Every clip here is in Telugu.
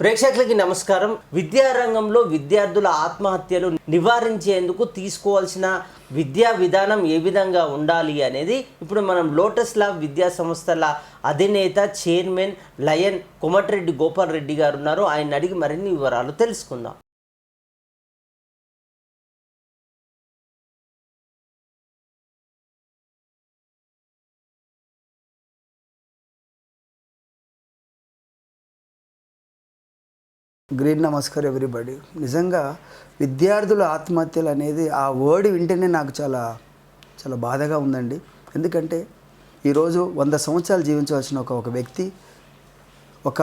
ప్రేక్షకులకి నమస్కారం. విద్యారంగంలో విద్యార్థుల ఆత్మహత్యలు నివారించేందుకు తీసుకోవాల్సిన విద్యా విధానం ఏ విధంగా ఉండాలి అనేది ఇప్పుడు మనం లోటస్ లాబ్ విద్యా సంస్థల అధినేత చైర్మన్ లయన్ కోమటిరెడ్డి గోపాల్ రెడ్డి గారు ఉన్నారు. ఆయన అడిగి మరిన్ని వివరాలు తెలుసుకుందాం. గ్రీన్ నమస్కార్ ఎవ్రీబడి నిజంగా విద్యార్థుల ఆత్మహత్యలు అనేది ఆ వర్డ్ వింటేనే నాకు చాలా చాలా బాధగా ఉందండి. ఎందుకంటే ఈరోజు వంద సంవత్సరాలు జీవించవలసిన ఒక ఒక వ్యక్తి ఒక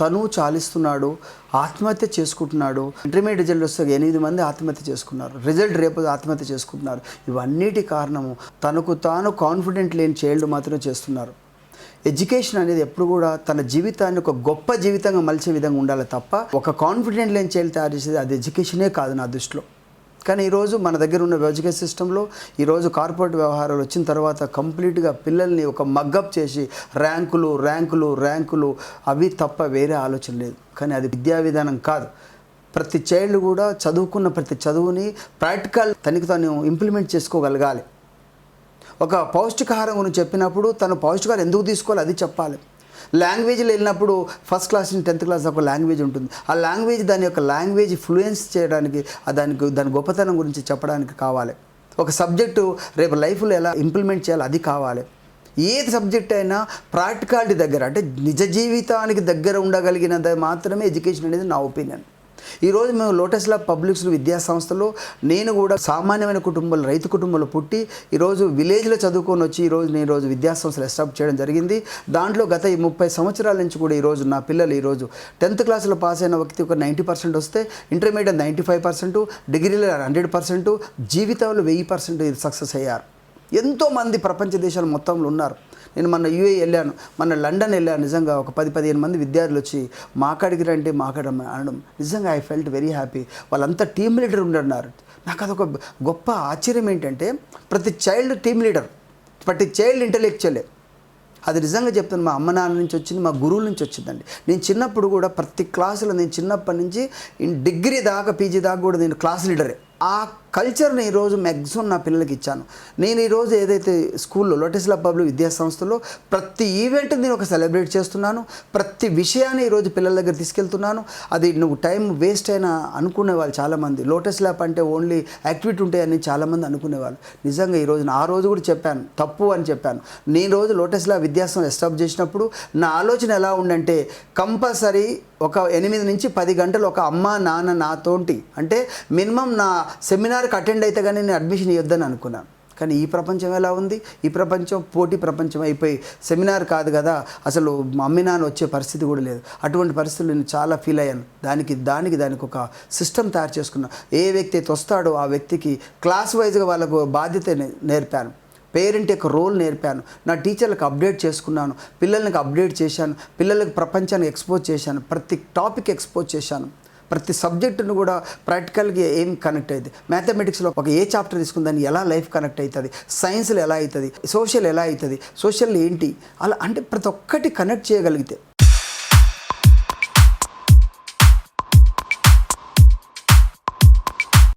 తను చాలిస్తున్నాడు ఆత్మహత్య చేసుకుంటున్నాడు. ఇంటర్మీడియట్ రిజల్ట్ వస్తే ఎనిమిది మంది ఆత్మహత్య చేసుకున్నారు. రిజల్ట్ రేపు ఆత్మహత్య చేసుకుంటున్నారు. ఇవన్నిటి కారణము తనకు తాను కాన్ఫిడెంట్ లేని చైల్డ్ మాత్రమే చేస్తున్నారు. ఎడ్యుకేషన్ అనేది ఎప్పుడు కూడా తన జీవితాన్ని ఒక గొప్ప జీవితంగా మలిచే విధంగా ఉండాలి తప్ప ఒక కాన్ఫిడెంట్ లేని చైల్డ్ తయారు చేసేది అది ఎడ్యుకేషనే కాదు నా దృష్టిలో. కానీ ఈరోజు మన దగ్గర ఉన్న ఎడ్యుకేషన్ సిస్టంలో ఈరోజు కార్పొరేట్ వ్యవహారాలు వచ్చిన తర్వాత కంప్లీట్గా పిల్లల్ని ఒక మగ్గప్ చేసి ర్యాంకులు ర్యాంకులు ర్యాంకులు అవి తప్ప వేరే ఆలోచన లేదు. కానీ అది విద్యా విధానం కాదు. ప్రతి చైల్డ్ కూడా చదువుకున్న ప్రతి చదువుని ప్రాక్టికల్ తనకి తను ఇంప్లిమెంట్ చేసుకోగలగాలి. ఒక పౌష్టికాహారం గురించి చెప్పినప్పుడు తను పౌష్టికాహారం ఎందుకు తీసుకోవాలి అది చెప్పాలి. లాంగ్వేజ్లో వెళ్ళినప్పుడు ఫస్ట్ క్లాస్ నుంచి టెన్త్ క్లాస్ ఒక లాంగ్వేజ్ ఉంటుంది. ఆ లాంగ్వేజ్ దాని యొక్క లాంగ్వేజ్ ఫ్లూయెన్స్ చేయడానికి దానికి దాని గొప్పతనం గురించి చెప్పడానికి కావాలి. ఒక సబ్జెక్టు రేపు లైఫ్లో ఎలా ఇంప్లిమెంట్ చేయాలి అది కావాలి. ఏది సబ్జెక్ట్ అయినా ప్రాక్టికాలిటీ దగ్గర అంటే నిజ జీవితానికి దగ్గర ఉండగలిగినది మాత్రమే ఎడ్యుకేషన్ అనేది నా ఒపీనియన్. ఈరోజు మేము లోటస్ ల్యాబ్ పబ్లిక్స్ విద్యా సంస్థలో నేను కూడా సామాన్యమైన కుటుంబాలు రైతు కుటుంబంలో పుట్టి ఈరోజు విలేజ్లో చదువుకొని వచ్చి ఈరోజు నేను ఈరోజు విద్యా సంస్థలు ఎస్టాబ్లిష్ చేయడం జరిగింది. దాంట్లో గత ఈ ముప్పై సంవత్సరాల నుంచి కూడా ఈరోజు నా పిల్లలు ఈరోజు టెన్త్ క్లాస్లో పాస్ అయిన వ్యక్తి ఒక నైంటీ పర్సెంట్ వస్తే ఇంటర్మీడియట్ నైంటీ ఫైవ్ పర్సెంట్ డిగ్రీలో హండ్రెడ్ పర్సెంట్ జీవితంలో వెయ్యి పర్సెంట్ సక్సెస్ అయ్యారు. ఎంతోమంది ప్రపంచ దేశాలు మొత్తంలో ఉన్నారు. నేను మొన్న యూఏ వెళ్ళాను. మొన్న లండన్ వెళ్ళాను. నిజంగా ఒక పది పదిహేను మంది విద్యార్థులు వచ్చి మాకాడికి రండి మాకాడ అనడం. నిజంగా ఐ ఫెల్ట్ వెరీ హ్యాపీ వాళ్ళంతా టీమ్ లీడర్ ఉండన్నారు నాకు అదొక గొప్ప ఆశ్చర్యం ఏంటంటే ప్రతి చైల్డ్ టీమ్ లీడర్ ప్రతి చైల్డ్ ఇంటలెక్చువలే అది నిజంగా చెప్తాను. మా అమ్మ నాన్న నుంచి వచ్చింది మా గురువుల నుంచి వచ్చిందండి. నేను చిన్నప్పుడు కూడా ప్రతి క్లాసులో నేను చిన్నప్పటి నుంచి డిగ్రీ దాకా పీజీ దాకా కూడా నేను క్లాస్ లీడరే ఆ కల్చర్ని ఈరోజు మ్యాక్సిమం నా పిల్లలకి ఇచ్చాను. నేను ఈరోజు ఏదైతే స్కూల్లో లోటస్ ల్యాబ్ పబ్లిక్ విద్యా సంస్థలో ప్రతి ఈవెంట్ నేను ఒక సెలబ్రేట్ చేస్తున్నాను. ప్రతి విషయాన్ని ఈరోజు పిల్లల దగ్గర తీసుకెళ్తున్నాను. అది నువ్వు టైం వేస్ట్ అయినా అనుకునే వాళ్ళు చాలామంది. లోటస్ ల్యాబ్ అంటే ఓన్లీ యాక్టివిటీ ఉంటాయని చాలామంది అనుకునేవాళ్ళు. నిజంగా ఈరోజు ఆ రోజు కూడా చెప్పాను. తప్పు అని చెప్పాను. నేను రోజు లోటస్ ల్యాబ్ విద్యాసం ఎస్టాబ్లిష్ చేసినప్పుడు నా ఆలోచన ఎలా ఉండంటే కంపల్సరీ ఒక ఎనిమిది నుంచి పది గంటలు ఒక అమ్మ నాన్న నాతోటి అంటే మినిమం నా సెమినార్ సెమినార్కి అటెండ్ అయితే కానీ నేను అడ్మిషన్ ఇవ్వద్దని అనుకున్నాను కానీ ఈ ప్రపంచం ఎలా ఉంది? ఈ ప్రపంచం పోటీ ప్రపంచం అయిపోయి సెమినార్ కాదు కదా. అసలు మమ్మీ నాన్న వచ్చే పరిస్థితి కూడా లేదు. అటువంటి పరిస్థితులు నేను చాలా ఫీల్ అయ్యాను. దానికి దానికి దానికి ఒక సిస్టమ్ తయారు చేసుకున్నా. ఏ వ్యక్తి అయితే వస్తాడో ఆ వ్యక్తికి క్లాస్ వైజ్గా వాళ్ళకు బాధ్యత నేర్పాను. పేరెంట్ యొక్క రోల్ నేర్పాను. నా టీచర్లకు అప్డేట్ చేసుకున్నాను. పిల్లలకి అప్డేట్ చేశాను. పిల్లలకు ప్రపంచానికి ఎక్స్పోజ్ చేశాను. ప్రతి టాపిక్ ఎక్స్పోజ్ చేశాను. ప్రతి సబ్జెక్టును కూడా ప్రాక్టికల్గా ఏం కనెక్ట్ అవుతుంది మ్యాథమెటిక్స్లో ఒక ఏ చాప్టర్ తీసుకుందని ఎలా లైఫ్ కనెక్ట్ అవుతుంది సైన్స్లో ఎలా అవుతుంది సోషల్ ఎలా అవుతుంది సోషల్ ఏంటి? అలా అంటే ప్రతి ఒక్కటి కనెక్ట్ చేయగలిగితే